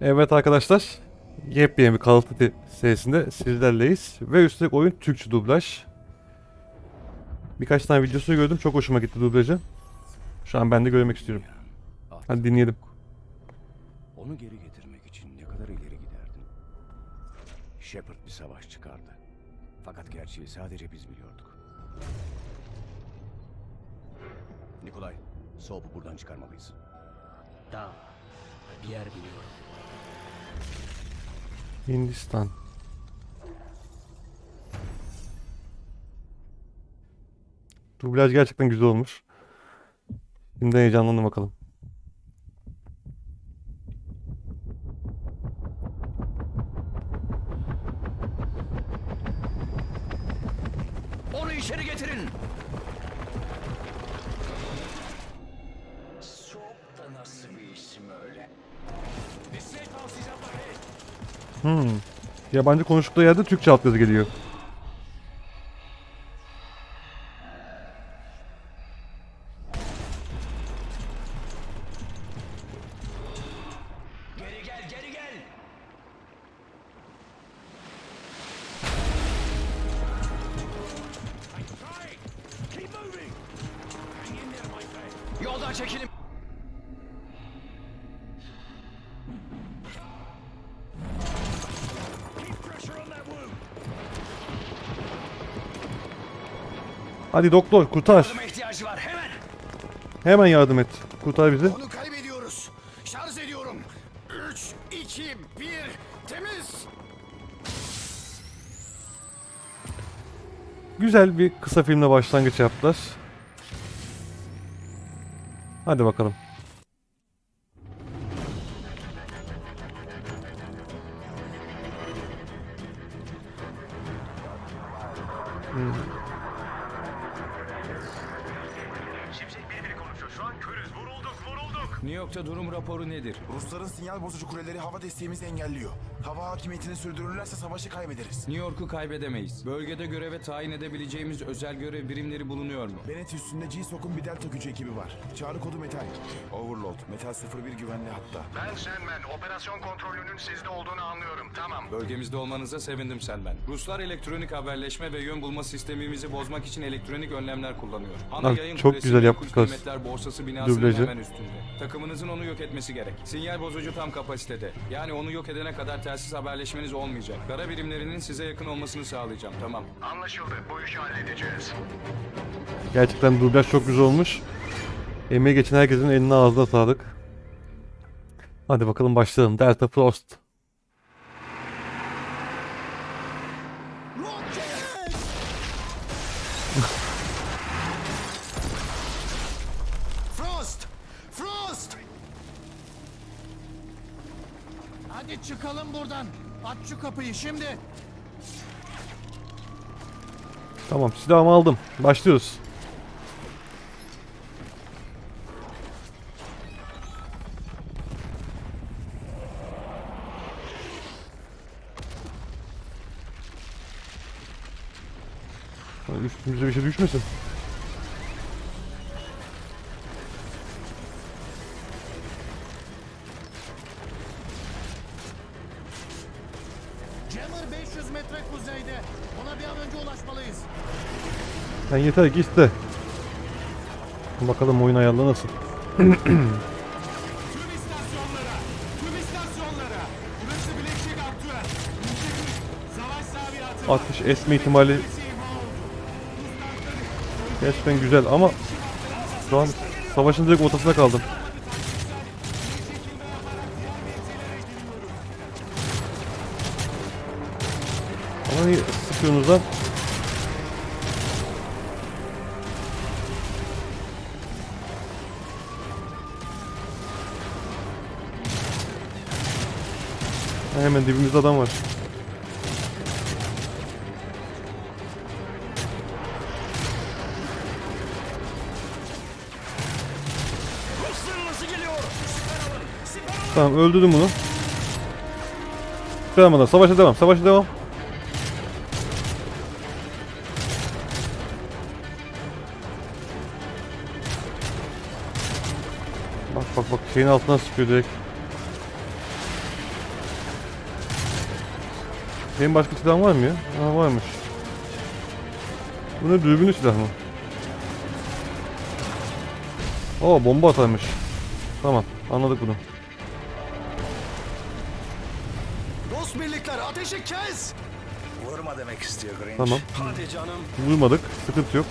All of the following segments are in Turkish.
Evet arkadaşlar. Yepyeni bir Call of Duty serisinde sizlerleyiz. Ve üstelik oyun Türkçe dublaj. Birkaç tane videosunu gördüm. Çok hoşuma gitti dublajı. Şu an ben de görmek istiyorum. Hadi dinleyelim. Onu geri getirmek için ne kadar ileri giderdin? Shepard bir savaş çıkardı. Fakat gerçeği sadece biz biliyorduk. Nikolay, Soap'u buradan çıkarmalıyız. Tamam. Bir yer biliyorum. Hindistan. Dublaj gerçekten güzel olmuş. Şimdi heyecanlandım bakalım. Yabancı konuştukları yerde Türkçe altyazı geliyor. Geri gel, geri gel. Yoldan çekilin! Hadi doktor kurtar. Yardıma ihtiyacı var, hemen! Hemen yardım et. Kurtar bizi. Onu kaybediyoruz. Şarj ediyorum. 3, 2, 1, temiz! Güzel bir kısa filmle başlangıç yaptılar. Hadi bakalım. Raporu nedir? Rusların sinyal bozucu kuleleri hava desteğimizi engelliyor. Hava hakimiyetini sürdürürlerse savaşı kaybederiz. New York'u kaybedemeyiz. Bölgede göreve tayin edebileceğimiz özel görev birimleri bulunuyor mu? Bennett üstünde G-Sock'un bir delta gücü ekibi var. Çağrı kodu metal. Overload, metal 01 güvenli hatta. Ben Sandman. Operasyon kontrolünün sizde olduğunu anlıyorum. Tamam. Bölgemizde olmanıza sevindim Selman. Ruslar elektronik haberleşme ve yön bulma sistemimizi bozmak için elektronik önlemler kullanıyor. Ana Abi, yayın çok kulesi güzel Menkul yapmışlar Kıymetler Borsası binasının dublajı. hemen üstünde. Takımınızın onu yok etmesi gerek. Sinyal bozucu tam kapasitede. Yani onu yok edene kadar telsiz haberleşmeniz olmayacak. Kara birimlerinin size yakın olmasını sağlayacağım. Tamam. Anlaşıldı. Bu işi halledeceğiz. Gerçekten dublaj çok güzel olmuş. Emeği geçen herkesin eline ağzına sağlık. Hadi bakalım başlayalım. Delta Frost. Frost! Çıkalım buradan. Aç şu kapıyı şimdi. Tamam silahımı aldım. Başlıyoruz. metre kuzeyde. Ona bir an önce ulaşmalıyız. Sen yeter git de. Bakalım oyun ayarlı nasıl. Tüm istasyonlara, tüm istasyonlara. Burası Blackjack Aktüel. Müşeklik, savaş sabiyatı. 60 esme ihtimali gerçekten güzel ama şu an savaşın direkt ortasına kaldım. Niye sıkıyorsunuz lan? Hemen dibimizde adam var. Tamam öldürdüm bunu. Devam Savaşa devam. Savaşa devam. Şeyin altına sıkıyor direkt. Benim başka silahım var mı ya? Ha varmış. Bu ne dürbünlü silah mı? Oo bomba atarmış. Tamam anladık bunu. Dost birlikler ateşi kes! Vurma demek istiyor Grinch. Tamam. Hadi canım. Vurmadık. Sıkıntı yok.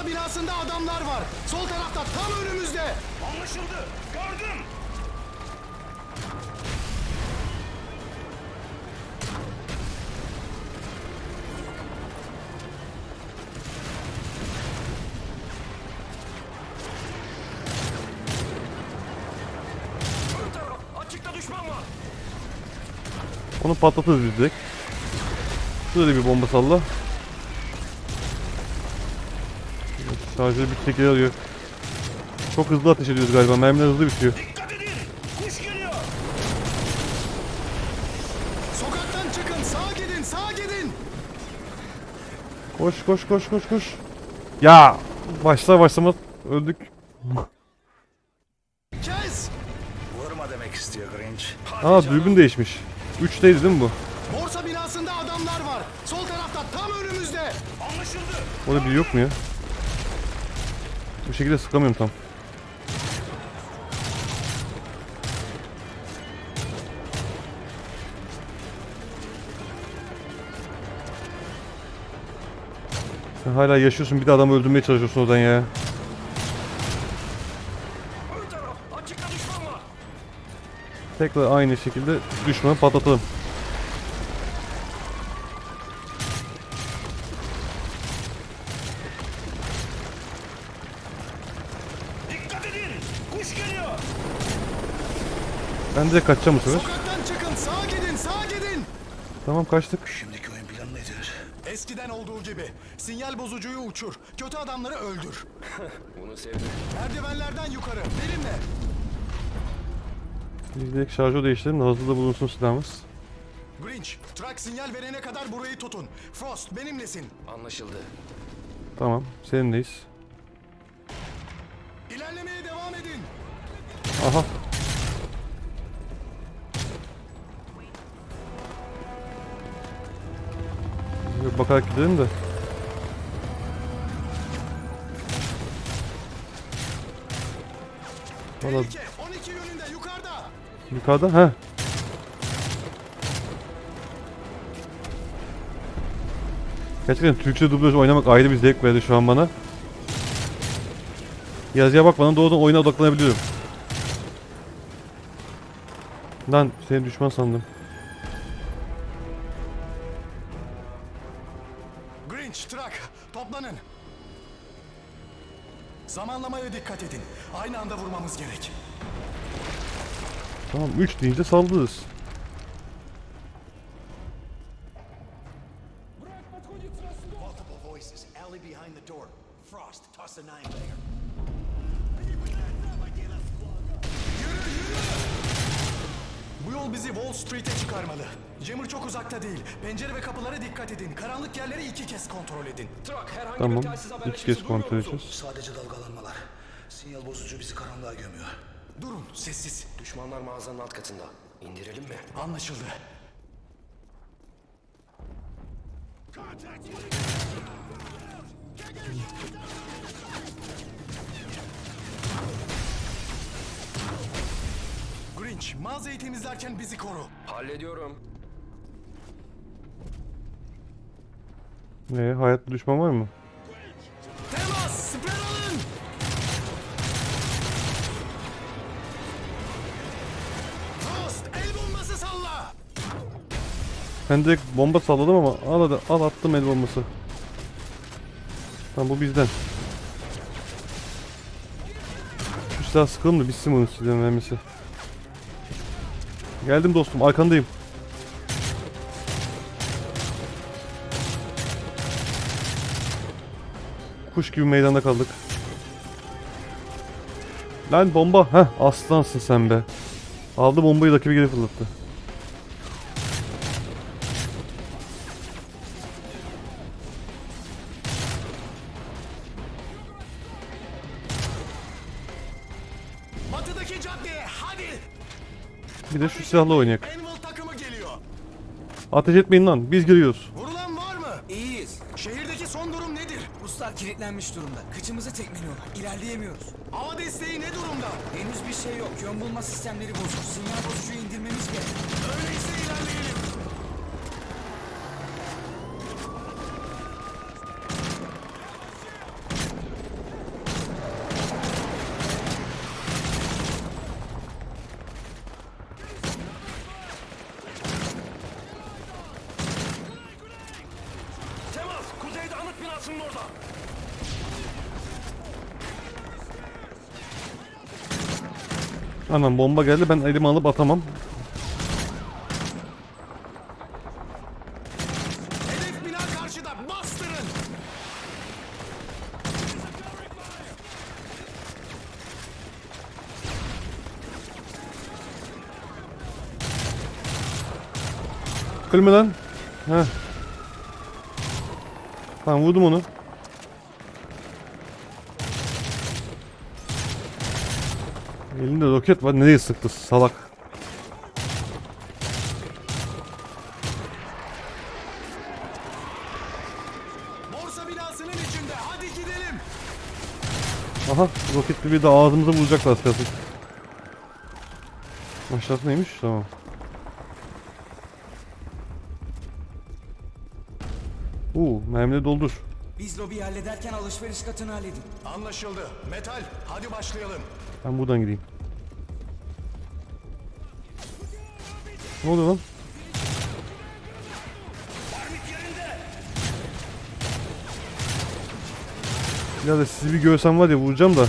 Borsa binasında adamlar var. Sol tarafta tam önümüzde. Anlaşıldı. Gördüm. Ön taraf. Açıkta düşman var. Onu patlatırız biz direkt. Şurada bir bomba salla. Şarjör bir şekilde alıyor. Çok hızlı ateş ediyoruz galiba. Mermiler hızlı bitiyor. Sokaktan çıkın. Sağa gidin. Sağa gidin. Koş koş koş koş koş. Ya başlar başlamaz öldük. Kes! Vurma demek istiyor Grinch. Aa dürbün değişmiş. 3'teydi değil mi bu? Borsa binasında adamlar var. Sol tarafta tam önümüzde. Anlaşıldı. Orada biri yok mu ya? Bu şekilde sıkamıyorum tam. Sen hala yaşıyorsun bir de adamı öldürmeye çalışıyorsun oradan ya. Tekrar aynı şekilde düşmanı patlatalım. Ben direkt kaçacağım bu sefer. Sokaktan çıkın. Sağa gidin. Sağa gidin. Tamam kaçtık. Şimdiki oyun planı nedir? Eskiden olduğu gibi. Sinyal bozucuyu uçur. Kötü adamları öldür. Bunu sevdim. Merdivenlerden yukarı. Benimle. Biz direkt şarjör değiştirelim de hazırda bulunsun silahımız. Grinch, Truck sinyal verene kadar burayı tutun. Frost benimlesin. Anlaşıldı. Tamam seninleyiz. İlerlemeye devam edin. Aha. Bakarak gidelim de. Valla Tehlike 12 yönünde yukarıda. yukarıda ha. Gerçekten Türkçe dublaj oynamak ayrı bir zevk verdi şu an bana. Yazıya bakmadan doğrudan oyuna odaklanabiliyorum. Lan seni düşman sandım. Grinch, Truck toplanın. Zamanlamaya dikkat edin. Aynı anda vurmamız gerek. Tamam 3 deyince saldırırız. Haberleşmesi kez kontrol edeceğiz. Sadece dalgalanmalar. Sinyal bozucu bizi karanlığa gömüyor. Durun, sessiz. Düşmanlar mağazanın alt katında. İndirelim mi? Anlaşıldı. Grinch, mağazayı temizlerken bizi koru. Hallediyorum. Ne hayatta düşman var mı? Ben direkt bomba salladım ama al hadi al attım el bombası. Tamam bu bizden. Şu silah sıkalım da bitsin bunun silahın mermisi. Geldim dostum arkandayım. Kuş gibi meydanda kaldık. Lan bomba. Heh aslansın sen be. Aldı bombayı rakibi geri fırlattı. Batıdaki caddeye, hadi! Bir de şu silahla oynayak. Anvil takımı geliyor. Ateş etmeyin lan. Biz giriyoruz. Vurulan var mı? İyiyiz. Şehirdeki son durum nedir? Ruslar kilitlenmiş durumda. Kıçımızı tekmeliyorlar. İlerleyemiyoruz. Hava desteği ne durumda? Henüz bir şey yok. Yön bulma sistemleri bozuk. Sinyal bozucuyu indirmemiz gerek. Öyleyse ilerleyelim. Temas kuzeyde binasının orada. Anam bomba geldi. Ben elimi alıp atamam. Hedef bina karşıda. Bastırın. Kılma lan. Heh. Tamam vurdum onu. Elinde roket var. Nereye sıktı salak? Borsa binasının içinde. Hadi gidelim. Aha roketli bir de ağzımıza vuracaklar aslında. Aşağısı neymiş? Tamam. Uuu mermini doldur. Biz lobiyi hallederken alışveriş katını halledin. Anlaşıldı. Metal. Hadi başlayalım. Ben buradan gideyim. Ne oluyor lan? Ya da sizi bir görsem var ya vuracağım da.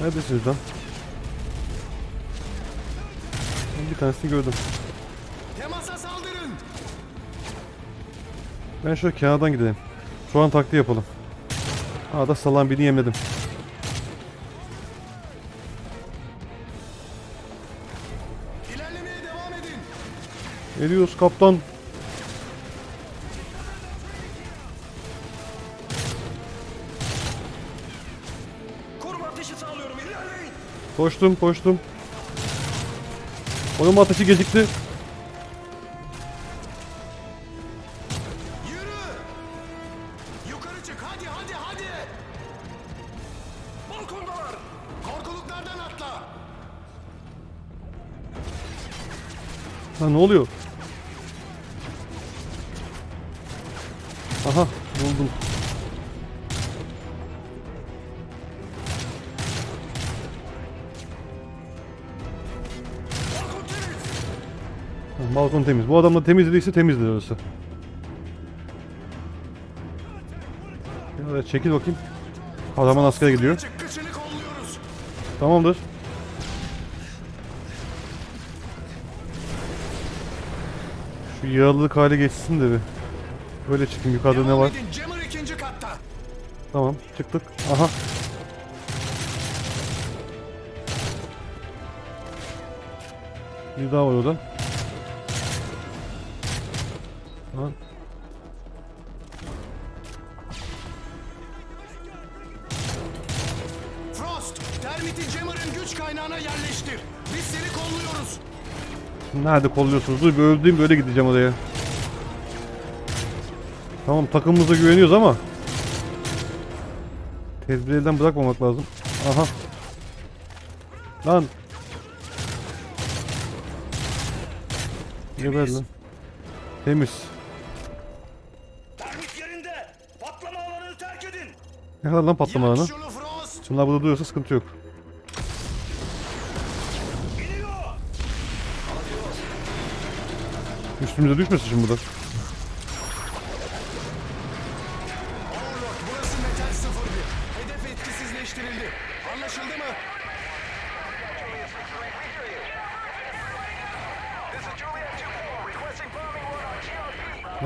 Neredesiniz lan? Bir tanesini gördüm. Temasa saldırın. Ben şöyle kenardan gidelim. Şu an taktiği yapalım. Aa da salan birini yemledim. İlerlemeye devam edin. Geliyoruz kaptan. Koştum koştum. Balkondalar. Korkuluklardan atla. Ha ne oluyor? Balkon temiz. Bu adam da temiz değilse temizdir orası. Ya çekil bakayım. Adamın askere gidiyor. Tamamdır. Şu yağlılık hali geçsin de bir. Böyle çıkayım yukarıda ne var? Tamam çıktık. Aha. Bir daha var orada. Termiti Jammer'ın güç kaynağına yerleştir. Biz seni kolluyoruz. Nerede kolluyorsunuz? Dur bir öldüğüm böyle gideceğim oraya. Tamam takımımıza güveniyoruz ama tedbiri elden bırakmamak lazım. Aha. Lan. Geber lan. Temiz. Termit yerinde. Patlama alanını terk edin. Ne kadar lan patlama alanı? Şunlar burada duruyorsa sıkıntı yok. Üstümüze düşmesin şimdi burada. Overlord, burası Metal 01. Hedef etkisizleştirildi. Anlaşıldı mı?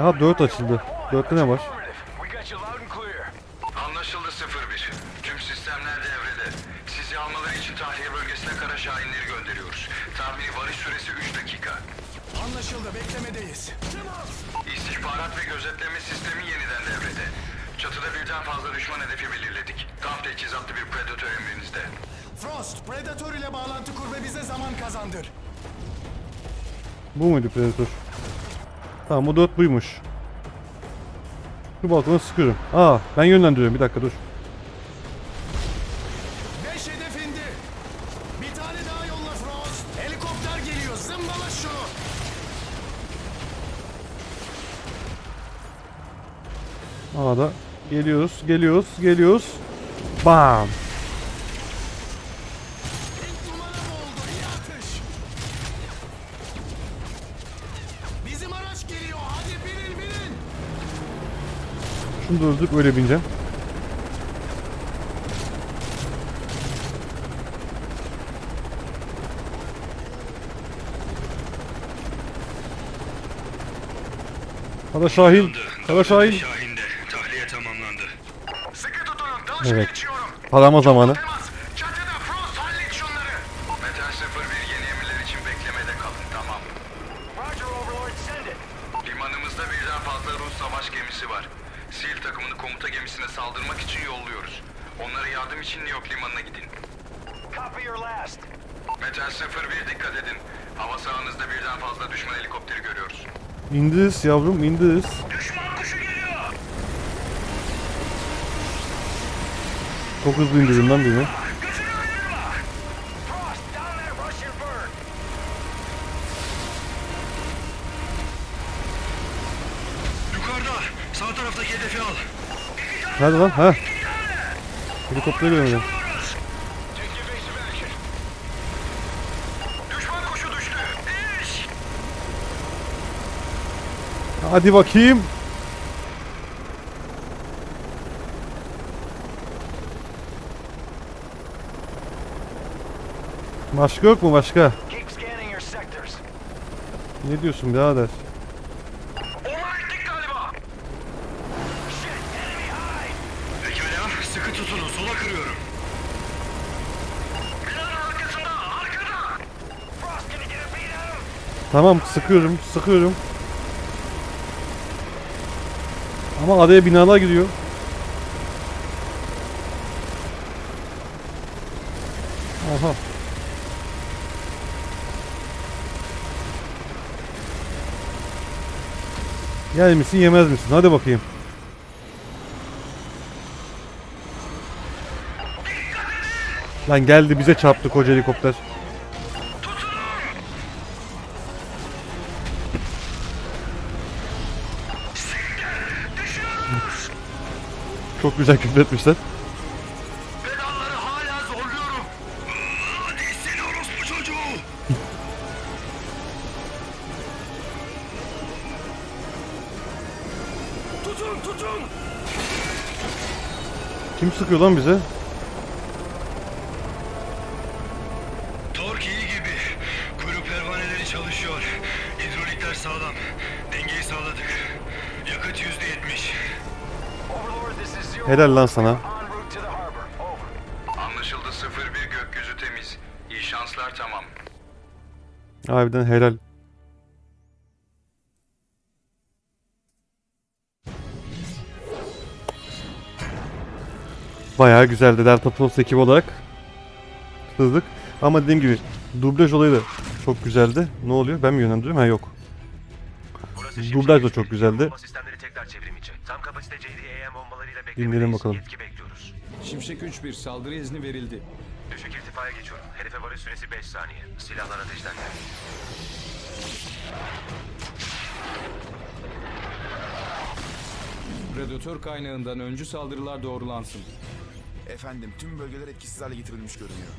Aha 4 açıldı. 4'te ne var? Batıda birden fazla düşman hedefi belirledik. Tam teçhizatlı bir predatör emrinizde. Frost, Predator ile bağlantı kur ve bize zaman kazandır. Bu muydu Predator? Tamam bu dört buymuş. Şu balkona sıkıyorum. Aa ben yönlendiriyorum bir dakika dur. Geliyoruz geliyoruz geliyoruz. Bam. Bizim araç geliyor. Hadi binin binin. Şunu da öldürüp öyle bineceğim. Kara Şahin. Kara Şahin. Şahin'de. Tahliye tamamlandı. Sıkı tutunun. Dalışa Evet. geçiyorum. Parama zamanı. Temas. Çatıda Frost hallet şunları. Metal 01 yeni emirler için beklemede kalın. Tamam. Roger Overlord send it. Limanımızda birden fazla Rus savaş gemisi var. SEAL takımını komuta gemisine saldırmak için yolluyoruz. Onlara yardım için New York limanına gidin. Copy your last. Metal 01 dikkat edin. Hava sahanızda birden fazla düşman helikopteri görüyoruz. İndiriz yavrum indiriz. Düşman kuşu geliyor. Çok hızlı indirdim lan bird. Yukarıda. Sağ taraftaki hedefi al. Nerede lan? Ha. Düştü. İş. Hadi bakayım. Başka yok mu başka? Ne diyorsun birader? Pekala. Sıkı tutunun. Sola kırıyorum. Tamam sıkıyorum sıkıyorum. Ama adaya binalar gidiyor. Aha. Yer misin yemez misin? Hadi bakayım. Lan geldi bize çarptı koca helikopter. Çok güzel küfür Tutun. Kim sıkıyor lan bize? Tork iyi gibi. Kuyruk pervaneleri çalışıyor. Hidrolikler sağlam. Dengeyi sağladık. Yakıt yüzde yetmiş. Helal lan sana. Anlaşıldı 01 gökyüzü temiz. İyi şanslar tamam. Harbiden helal. Bayağı güzeldi Delta Plus ekibi olarak. Hızlık. Ama dediğim gibi dublaj olayı da çok güzeldi. Ne oluyor? Ben mi yönlendiriyorum? Ha yok. Burası Dublaj da çok güzeldi. Tam kapasite JDAM bombalarıyla Dinleyelim beklemedeyiz. bakalım. Yetki bekliyoruz. Şimşek 3-1 saldırı izni verildi. Düşük irtifaya geçiyorum. Hedefe varış süresi 5 saniye. Silahlar ateşlendi. Predatör kaynağından öncü saldırılar doğrulansın. Efendim tüm bölgeler etkisiz hale getirilmiş görünüyor.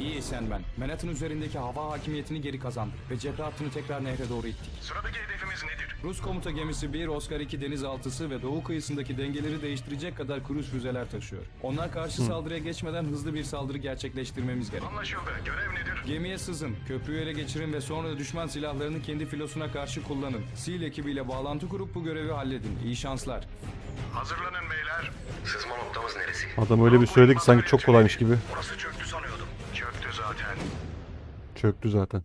İyi sen ben. Manhattan üzerindeki hava hakimiyetini geri kazandık ve cephe hattını tekrar nehre doğru ittik. Sıradaki hedefimiz nedir? Rus komuta gemisi 1, Oscar 2 denizaltısı ve doğu kıyısındaki dengeleri değiştirecek kadar kruz füzeler taşıyor. Onlar karşı saldırıya geçmeden hızlı bir saldırı gerçekleştirmemiz gerek. Anlaşıldı. Görev nedir? Gemiye sızın, köprüyü ele geçirin ve sonra da düşman silahlarını kendi filosuna karşı kullanın. SEAL ekibiyle bağlantı kurup bu görevi halledin. İyi şanslar. Hazırlanın beyler. Sızma noktamız neresi? Adam öyle bir söyledi ki sanki çok kolaymış gibi. Orası çöktü. Çöktü zaten.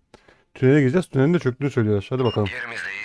Tünele gireceğiz. Tünelin de çöktüğünü söylüyorlar. Hadi bakalım. Yerimizdeyiz.